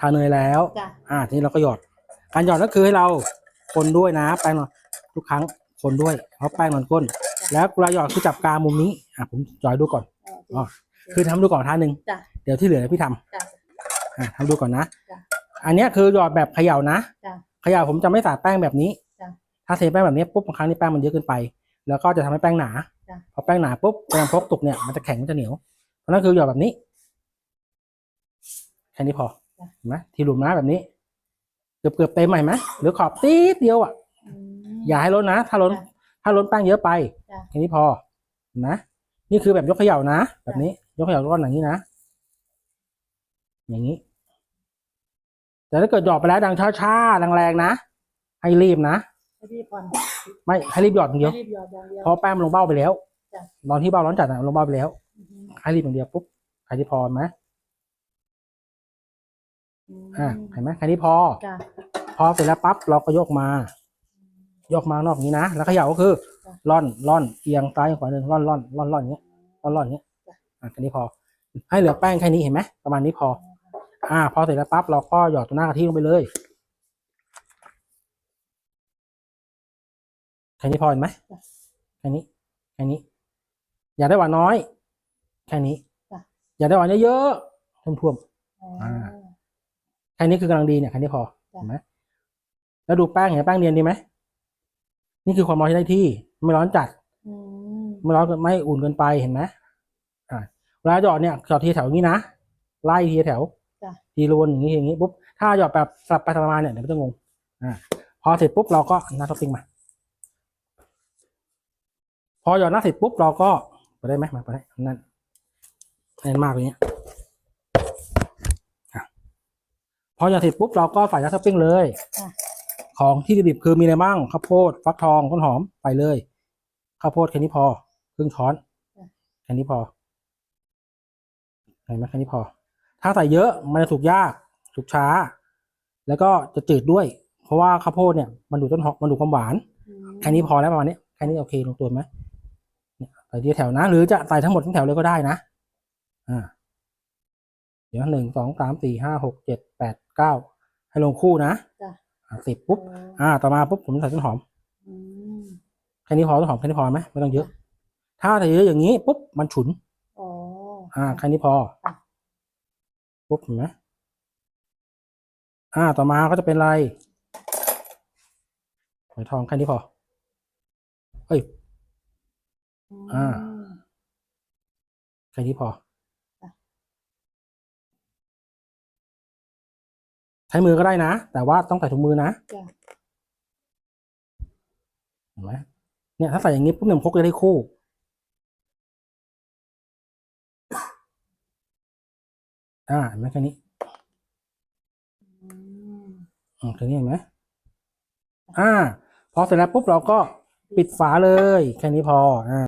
ทาเนยแล้ว จ้ะ อ่าทีนี้เราก็หยอด การหยอดก็คือให้เราคนด้วยนะแป้งนอนทุกครั้งคนด้วยเพราะแป้งนอนก้น แล้วเวลาหยอดคือจับกลางมุมนี้อะผมหยอดดูก่อนอ๋ออ๋อ คือทำดูก่อนท่าหนึ่งจ้ะเดี๋ยวที่เหลือพี่ทำจ้ะอะทำดูก่อนนะ จ้ะอันเนี้ยคือหยอดแบบเขย่านะจ้ะเขย่าผมจะไม่สาดแป้งแบบนี้ จ้ะถ้าเทแป้งแบบนี้ปุ๊บบางครั้งนี่แป้งมันเยอะเกินไป แล้วก็จะทำให้แป้งหนาจ้ะ พอแป้งหนาปุ๊บแป้งพกตุกเนี่ยมันจะแข็งมันจะเหนียวเพราะนั่นคือหยอดแบบนี้แค่นี้พอจ้ะ เห็นไหมที่หลุมนะแบบนี้ เกือบเกือบเต็มไหมไหมหรือขอบตีดเดียวอะอืมอย่าให้ล้นนะ ถ้าล้นจ้ะถ้าล้นแป้งเยอะไปจ้ะแค่นี้พอเห็นไหมนี่คือแบบยกเขย่านะ แบบนี้ ยกเขย่าก้อนอย่างนี้นะ อย่างนี้ แต่ถ้าเกิดหยอดไปแล้วดังช้าๆแรงๆนะ ให้รีบนะให้รีบก่อนไม่ให้รีบหยอดอย่างเดียวให้รีบหยอดอย่างเดียวเพราะแป้งมันลงเบ้าไปแล้วจ้ะตอนที่เบ้าร้อนจัดอะลงเบ้าไปแล้วอืมให้รีบอย่างเดียวปุ๊บใครที่พอไหม อ่าเห็นไหมใครที่พอ จ้ะพอเสร็จแล้วปั๊บเราก็ยกมายกมานอกอย่างนี้นะ แล้วเขย่าก็คือจ้ะร่อนร่อนเอียงซ้ายขวาหนึ่งร่อนร่อนร่อนร่อนอย่างเงี้ยร่อนร่อนอย่างเงี้ยจ้ะอะแค่นี้พอ ให้เหลือแป้งแค่นี้เห็นไหมประมาณนี้พอ อ่า พอเสร็จแล้วปั๊บเราก็หยอดตัวหน้ากะทิลงไปเลยแค่นี้พอเห็นไหมแค่นี้แค่นี้ อย่าได้หวานน้อย แค่นี้ จ้ะ อย่าได้หวานเยอะๆท่วมๆอ๋อ อ่าแค่นี้คือกำลังดีเนี่ยแค่นี้พอจ้ะเห็นไหมแล้วดูแป้งเห็นแป้งเนียนดีไหมนี่คือความร้อนที่ได้ที่ ไม่ร้อนจัดอืมไม่ร้อนเกินไม่อุ่นเกินไปเห็นไหมอ่าเวลาหยอดเนี่ยหยอดทีแถวอย่างนี้นะไล่ทีแถวจ้ะทีรวนอย่างนี้อย่างนี้ปุ๊บถ้าหยอดแบบสลับไปสลับมาเนี่ยเดี๋ยวมันจะงงอ่าพอเสร็จปุ๊บเราก็หน้าท็อปปิ้งมา พอหยอดหน้าเสร็จปุ๊บเราก็ไปได้ไหมมาไปได้นั่นแน่นมากเลยเนี่ยอะ พอหยอดเสร็จปุ๊บเราก็ใส่หน้าท็อปปิ้งเลยจ้ะของที่ดิบๆคือมีอะไรบ้างข้าวโพดฟักทองต้นหอมไปเลยข้าวโพดแค่นี้พอครึ่งช้อนจ้ะแค่นี้พอเห็นไหมแค่นี้พอ ถ้าใส่เยอะมันจะสุกยากสุกช้า แล้วก็จะจืดด้วย เพราะว่าข้าวโพดเนี่ยมันดูดต้นหอมมันดูดความหวานอืมแค่นี้พอแล้วประมาณนี้แค่นี้โอเคลงตัวไหมเนี่ยใส่ทีละแถวนะ หรือจะใส่ทั้งหมดทั้งแถวเลยก็ได้นะ อ่า เดี๋ยวหนึ่งสองสามสี่ห้าหกเจ็ดแปดเก้าให้ลงคู่นะจ้ะ อ่าสิบปุ๊บอ๋ออ่า ต่อมาปุ๊บผมใส่ต้นหอมอืมแค่นี้พอต้นหอมแค่นี้พอไหมไม่ต้องเยอะ ถ้าใส่เยอะอย่างนี้ปุ๊บมันฉุน อ๋ออ่าแค่นี้พอค่ะปุ๊บเห็นไหมอ่า ต่อมาก็จะเป็นอะไรหอยทองแค่นี้พอเอ้ยอ่า แค่นี้พอ ใช้มือก็ได้นะ แต่ว่าต้องใส่ถุงมือนะจ้ะ เห็นไหมเนี่ยถ้าใส่อย่างนี้ปุ๊บเนี่ยมันพกจะได้คู่ อ่าเห็นไหมแค่นี้อืมอืมแค่นี้เห็นไหมอ่า พอเสร็จแล้วปุ๊บเราก็ปิดฝาเลย แค่นี้พออ่า